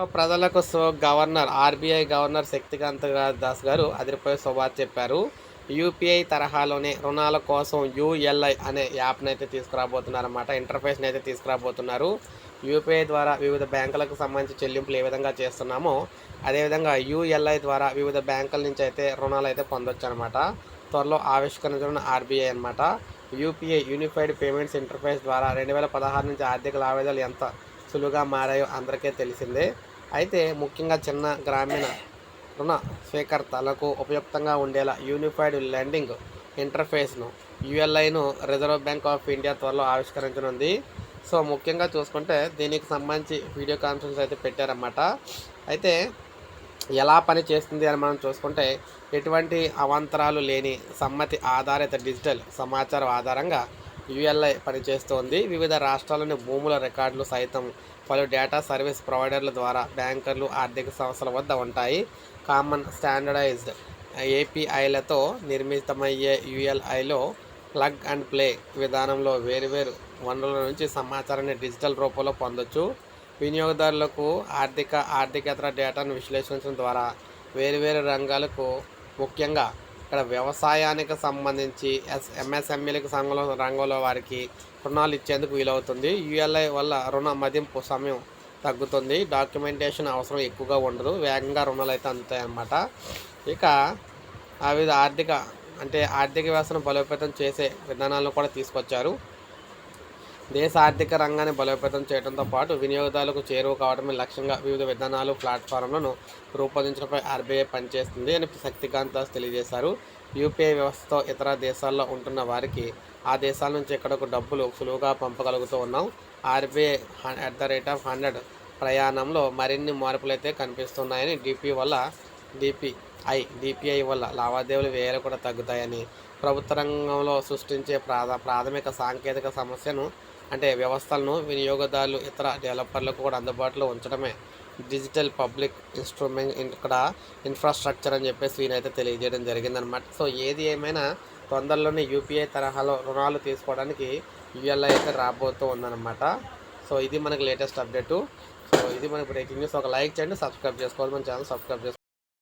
So ప్రజలకు so governor RBI governor Shaktikanta Das గారు అదిరిపోయే శుభార్ చెప్పారు. యూపీఐ తరహాలోనే రుణాల కోసం యూఎల్ఐ అనే యాప్ని అయితే తీసుకురాబోతున్నారన్నమాట. ఇంటర్ఫేస్ని అయితే తీసుకురాబోతున్నారు. యూపీఐ ద్వారా వివిధ బ్యాంకులకు సంబంధించి చెల్లింపులు ఏ విధంగా చేస్తున్నామో అదేవిధంగా యూఎల్ఐ ద్వారా వివిధ బ్యాంకుల నుంచి అయితే రుణాలు అయితే పొందొచ్చు అనమాట త్వరలో ఆవిష్కరించడం ఆర్బీఐ అనమాట యూపీఐ యూనిఫైడ్ పేమెంట్స్ ఇంటర్ఫేస్ ద్వారా రెండు వేల పదహారు నుంచి ఆర్థిక లావాదేవీలు ఎంత సులువుగా మారాయో అందరికీ తెలిసిందే. అయితే ముఖ్యంగా చిన్న గ్రామీణ రుణ స్వీకర్తలకు ఉపయుక్తంగా ఉండేలా యూనిఫైడ్ లెండింగ్ ఇంటర్ఫేస్ను యుఎల్ఐను రిజర్వ్ బ్యాంక్ ఆఫ్ ఇండియా త్వరలో ఆవిష్కరించనుంది. సో ముఖ్యంగా చూసుకుంటే దీనికి సంబంధించి వీడియో కాన్ఫరెన్స్ అయితే పెట్టారన్నమాట. అయితే ఎలా పని చేస్తుంది అని మనం చూసుకుంటే ఎటువంటి అవాంతరాలు లేని సమ్మతి ఆధారిత డిజిటల్ సమాచారం ఆధారంగా యుఎల్ఐ పనిచేస్తోంది. వివిధ రాష్ట్రాల్లోని భూముల రికార్డులు సైతం పలు డేటా సర్వీస్ ప్రొవైడర్ల ద్వారా బ్యాంకర్లు ఆర్థిక సంస్థల వద్ద ఉంటాయి. కామన్ స్టాండర్డైజ్డ్ ఏపీఐలతో నిర్మితమయ్యే యుఎల్ఐలో ప్లగ్ అండ్ ప్లే విధానంలో వేరువేరు వనరుల నుంచి సమాచారాన్ని డిజిటల్ రూపంలో పొందొచ్చు. వినియోగదారులకు ఆర్థిక ఆర్థికేతర డేటాను విశ్లేషించడం ద్వారా వేరువేరు రంగాలకు ముఖ్యంగా ఇక్కడ వ్యవసాయానికి సంబంధించి ఎస్ ఎంఎస్ఎంఈలకు సంఘంలో రంగంలో వారికి రుణాలు ఇచ్చేందుకు వీలవుతుంది. యూఎల్ఐ వల్ల రుణ మదింపు సమయం తగ్గుతుంది. డాక్యుమెంటేషన్ అవసరం ఎక్కువగా ఉండదు. వేగంగా రుణాలు అయితే అందుతాయన్నమాట. ఇక వివిధ ఆర్థిక అంటే ఆర్థిక వ్యవస్థను బలోపేతం చేసే విధానాలను కూడా తీసుకొచ్చారు. దేశ ఆర్థిక రంగాన్ని బలోపేతం చేయడంతో పాటు వినియోగదారులకు చేరువ కావడమే లక్ష్యంగా వివిధ విధానాలు ప్లాట్ఫారంలను రూపొందించడంపై ఆర్బీఐ పనిచేస్తుంది అని శక్తికాంత్ దాస్ తెలియజేశారు. యూపీఐ వ్యవస్థతో ఇతర దేశాల్లో ఉంటున్న వారికి ఆ దేశాల నుంచి ఇక్కడకు డబ్బులు సులువుగా పంపగలుగుతూ ఉన్నాం. RBI at the rate of hundred ప్రయాణంలో మరిన్ని మార్పులు అయితే కనిపిస్తున్నాయని డిపి వల్ల డిపిఐ డిపిఐ వల్ల లావాదేవీలు వ్యయాలు కూడా తగ్గుతాయని ప్రభుత్వ రంగంలో సృష్టించే ప్రాథమిక సాంకేతిక సమస్యను అంటే వ్యవస్థలను వినియోగదారులు ఇతర డెవలపర్లకు కూడా అందుబాటులో ఉంచడమే డిజిటల్ పబ్లిక్ ఇన్స్ట్రుమెంట్ ఇక్కడ ఇన్ఫ్రాస్ట్రక్చర్ అని చెప్పేసి ఈయనైతే తెలియజేయడం జరిగిందనమాట సో ఏది ఏమైనా తొందరలోనే యూపీఐ తరహాలో రుణాలు తీసుకోవడానికి యూఎల్ఐ అయితే రాబోతూ ఉందన్నమాట. సో ఇది మనకి లేటెస్ట్ అప్డేటు. సో ఇది మనకి బ్రేకింగ్ న్యూస్. ఒక లైక్ చేయండి సబ్స్క్రైబ్ చేసుకోవాలి మన ఛానల్ సబ్స్క్రైబ్ చేసుకోవాలి